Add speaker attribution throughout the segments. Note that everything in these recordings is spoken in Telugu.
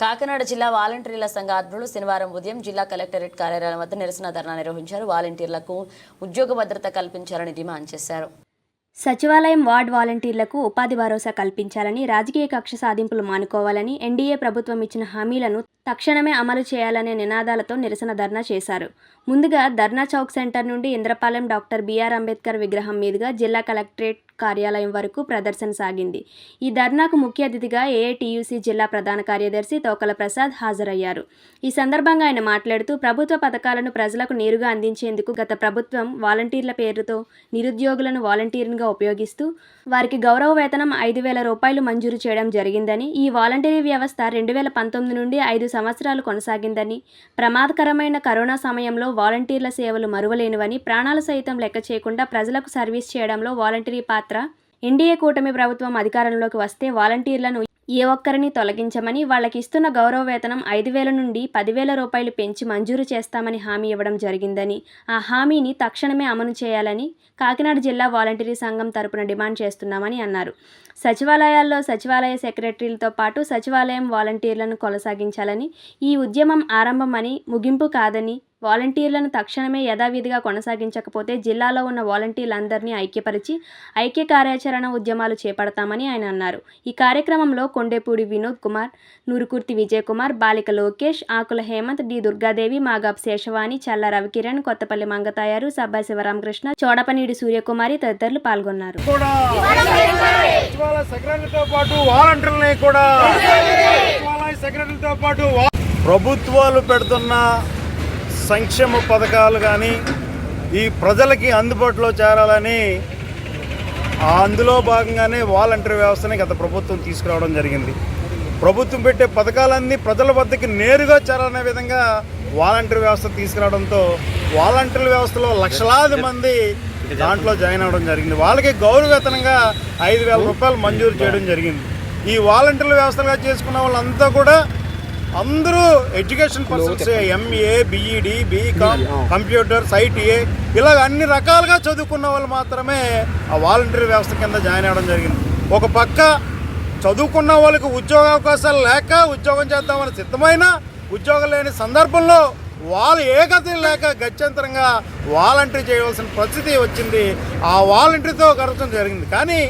Speaker 1: కాకినాడ జిల్లా వాలంటీర్ల సంఘ ఆధ్వర్యంలో శనివారం ఉదయం జిల్లా కలెక్టరేట్ కార్యాలయం వద్ద నిరసన ధర్నా నిర్వహించారు. వాలంటీర్లకు ఉద్యోగ భద్రత కల్పించాలని డిమాండ్ చేశారు.
Speaker 2: సచివాలయం వార్డ్ వాలంటీర్లకు ఉపాధి భరోసా కల్పించాలని రాజకీయ కక్ష సాధింపులు మానుకోవాలని ఎన్డీఏ ప్రభుత్వం ఇచ్చిన హామీలను తక్షణమే అమలు చేయాలనే నినాదాలతో నిరసన ధర్నా చేశారు. ముందుగా ధర్నా చౌక్ సెంటర్ నుండి ఇంద్రపాలెం డాక్టర్ బిఆర్ అంబేద్కర్ విగ్రహం మీదుగా జిల్లా కలెక్టరేట్ కార్యాలయం వరకు ప్రదర్శన సాగింది. ఈ ధర్నాకు ముఖ్య అతిథిగా ఏఐటీయూసీ జిల్లా ప్రధాన కార్యదర్శి తోకల ప్రసాద్ హాజరయ్యారు. ఈ సందర్భంగా ఆయన మాట్లాడుతూ ప్రభుత్వ పథకాలను ప్రజలకు నేరుగా అందించేందుకు గత ప్రభుత్వం వాలంటీర్ల పేరుతో నిరుద్యోగులను వాలంటీర్గా ఉపయోగిస్తూ వారికి గౌరవ వేతనం ఐదు వేల రూపాయలు మంజూరు చేయడం జరిగిందని ఈ వాలంటీరీ వ్యవస్థ రెండు వేల పంతొమ్మిది నుండి ఐదు సంవత్సరాలు కొనసాగిందని ప్రమాదకరమైన కరోనా సమయంలో వాలంటీర్ల సేవలు మరువలేనివని ప్రాణాలు సైతం లెక్క చేయకుండా ప్రజలకు సర్వీస్ చేయడంలో వాలంటీరీ పాత్ర ఎన్డీఏ కూటమి ప్రభుత్వం అధికారంలోకి వస్తే వాలంటీర్లను ఏ ఒక్కరిని తొలగించమని వాళ్ళకి ఇస్తున్న గౌరవ వేతనం ఐదు వేల నుండి పదివేల రూపాయలు పెంచి మంజూరు చేస్తామని హామీ ఇవ్వడం జరిగిందని ఆ హామీని తక్షణమే అమలు చేయాలని కాకినాడ జిల్లా వాలంటీరీ సంఘం తరపున డిమాండ్ చేస్తున్నామని అన్నారు. సచివాలయాల్లో సచివాలయ సెక్రటరీలతో పాటు సచివాలయం వాలంటీర్లను కొనసాగించాలని ఈ ఉద్యమం ఆరంభమని ముగింపు కాదని వాలంటీర్లను తక్షణమే యథావిధిగా కొనసాగించకపోతే జిల్లాలో ఉన్న వాలంటీర్లందరినీ ఐక్యపరిచి ఐక్య కార్యాచరణ ఉద్యమాలు చేపడతామని ఆయన అన్నారు. ఈ కార్యక్రమంలో కొండేపూడి వినోద్ కుమార్ నూరుకుర్తి విజయ్ కుమార్ బాలిక లోకేష్ ఆకుల హేమంత్ డి దుర్గాదేవి మాగాబ్ శేషవాణి చల్ల రవికిరణ్ కొత్తపల్లి మంగతాయారు సబ్బా శివరామకృష్ణ చోడపనీడి సూర్యకుమారి తదితరులు పాల్గొన్నారు.
Speaker 3: ప్రభుత్వాలు పెడుతున్న సంక్షేమ పథకాలు కానీ ఈ ప్రజలకి అందుబాటులో చేరాలని అందులో భాగంగానే వాలంటీర్ వ్యవస్థని గత ప్రభుత్వం తీసుకురావడం జరిగింది. ప్రభుత్వం పెట్టే పథకాలన్నీ ప్రజల వద్దకి నేరుగా చేరాలనే విధంగా వాలంటీర్ వ్యవస్థ తీసుకురావడంతో వాలంటీర్ వ్యవస్థలో లక్షలాది మంది దాంట్లో జాయిన్ అవ్వడం జరిగింది. వాళ్ళకి గౌరవవేతనంగా ఐదు వేల రూపాయలు మంజూరు చేయడం జరిగింది. ఈ వాలంటీర్ల వ్యవస్థలుగా చేసుకున్న వాళ్ళంతా కూడా అందరూ education persons MA BEd BCom computers ITA ఇలాగ అన్ని రకాలుగా చదువుకున్న వాళ్ళు మాత్రమే ఆ వాలంటీర్ వ్యవస్థ కింద జాయిన్ అవ్వడం జరిగింది. ఒక పక్క చదువుకున్న వాళ్ళకి ఉద్యోగ అవకాశాలు లేక ఉద్యోగం చేద్దామని సిద్ధమైన ఉద్యోగం లేని సందర్భంలో వాళ్ళు ఏ గతి లేక గత్యంతరంగా వాలంటీర్ చేయవలసిన పరిస్థితి వచ్చింది. ఆ వాలంటీర్తో గడపడం జరిగింది. కానీ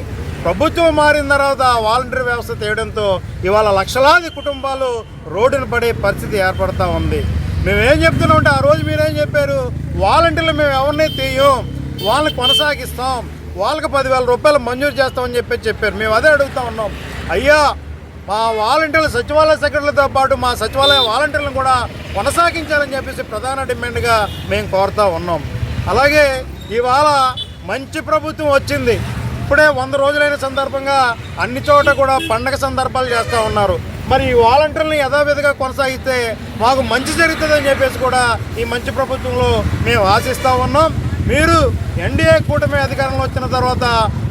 Speaker 3: ప్రభుత్వం మారిన తర్వాత వాలంటీర్ వ్యవస్థ తేయడంతో ఇవాళ లక్షలాది కుటుంబాలు రోడ్డున పడే పరిస్థితి ఏర్పడతా ఉంది. మేమేం చెప్తున్నామంటే ఆ రోజు మీరేం చెప్పారు? వాలంటీర్లు మేము ఎవరిని తీయం? వాళ్ళని కొనసాగిస్తాం. వాళ్ళకి పదివేల రూపాయలు మంజూరు చేస్తామని చెప్పి చెప్పారు. మేము అదే అడుగుతా ఉన్నాం. అయ్యా మా వాలంటీర్ల సచివాలయ సెక్రటరీలతో పాటు మా సచివాలయ వాలంటీర్లను కూడా కొనసాగించాలని చెప్పేసి ప్రధాన డిమాండ్గా మేము కోరుతా ఉన్నాం. అలాగే ఇవాళ మంచి ప్రభుత్వం వచ్చింది. ఇప్పుడే వంద రోజులైన సందర్భంగా అన్ని చోట కూడా పండగ సందర్భాలు చేస్తూ ఉన్నారు. మరి ఈ వాలంటీర్లను యథావిధిగా కొనసాగితే మాకు మంచి జరుగుతుందని చెప్పేసి కూడా ఈ మంచి ప్రభుత్వంలో మేము ఆశిస్తూ ఉన్నాం. మీరు ఎన్డీఏ కూటమి అధికారంలో వచ్చిన తర్వాత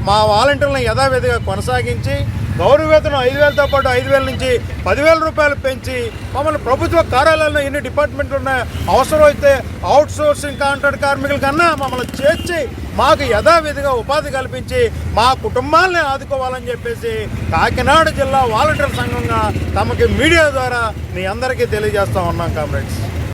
Speaker 3: మా వాలంటీర్లను యథావిధిగా కొనసాగించి గౌరవ వేతనం ఐదు వేలతో పాటు ఐదు వేల నుంచి పదివేల రూపాయలు పెంచి మమ్మల్ని ప్రభుత్వ కార్యాలయాల్లో ఎన్ని డిపార్ట్మెంట్లు ఉన్నాయో అవసరం అయితే అవుట్ సోర్సింగ్ కాంట్రాక్ట్ కార్మికుల కన్నా మమ్మల్ని చేర్చి మాకు యథావిధిగా ఉపాధి కల్పించి మా కుటుంబాలని ఆదుకోవాలని చెప్పేసి కాకినాడ జిల్లా వాలంటీర్ సంఘంగా తమకి మీడియా ద్వారా మీ అందరికీ తెలియజేస్తా ఉన్నాం కామ్రేడ్స్.